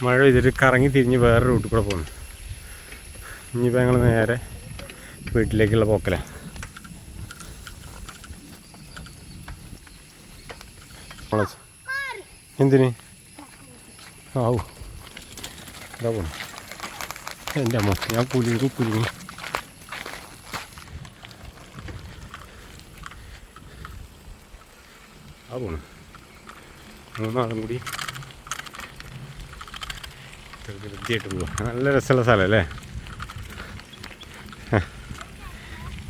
മഴ പെയ്തിട്ട് കറങ്ങി തിരിഞ്ഞ് വേറെ റൂട്ടിൽ കൂടെ പോകുന്നു ഇനിയിപ്പോൾ ഞങ്ങൾ നേരെ വീട്ടിലേക്കുള്ള പോക്കലാണ് എന്തിന്? ആവു. ഇതാ പോണു എന്റെ അമ്മ ഞാൻ പുലിങ്ങി പുലിങ്ങി ആ പോണു മൂന്നാളും കൂടി നല്ല രസമുള്ള സ്ഥലം അല്ലേ?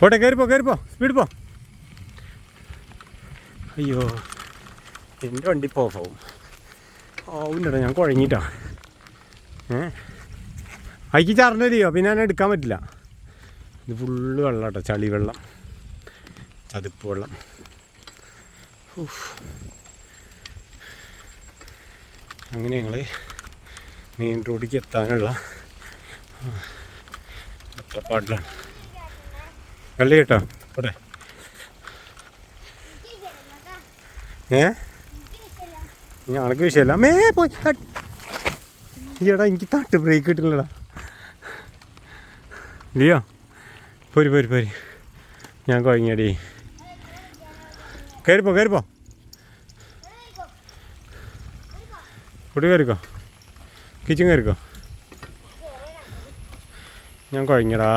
പോട്ടെ കയറിപ്പോ കയറിപ്പോ സ്പീഡ് പോ. അയ്യോ എന്റെ വണ്ടി ഇപ്പോൾ ഓഫാവും ആവുന്നുണ്ടോ ഞാൻ കുഴങ്ങിട്ടാ ഏ? അയക്ക് തരുമോ പിന്നെ ഞാൻ എടുക്കാൻ പറ്റില്ല. ഇത് ഫുള്ള് വെള്ളം കേട്ടോ ചളി വെള്ളം ചതുപ്പ് വെള്ളം. അങ്ങനെ ഞങ്ങൾ മെയിൻ റോഡിലേക്ക് എത്താനുള്ള ഒറ്റപ്പാടിലാണ് കള്ളി കേട്ടോ? ഇവിടെ ഏ? ഞങ്ങൾക്ക് വിഷയമല്ല. മേ പോയി ഈടാ എനിക്ക് തട്ട് ബ്രേക്ക് കിട്ടില്ലടാ ഇല്ലയോ? പോരി പോരി പോരി. ഞാൻ കുഴങ്ങിയടി. കയറിപ്പോ കയറിപ്പോ കുടി കയറിക്കോ കിച്ചൻ കയറിക്കോ? ഞാൻ കുഴങ്ങിയടാ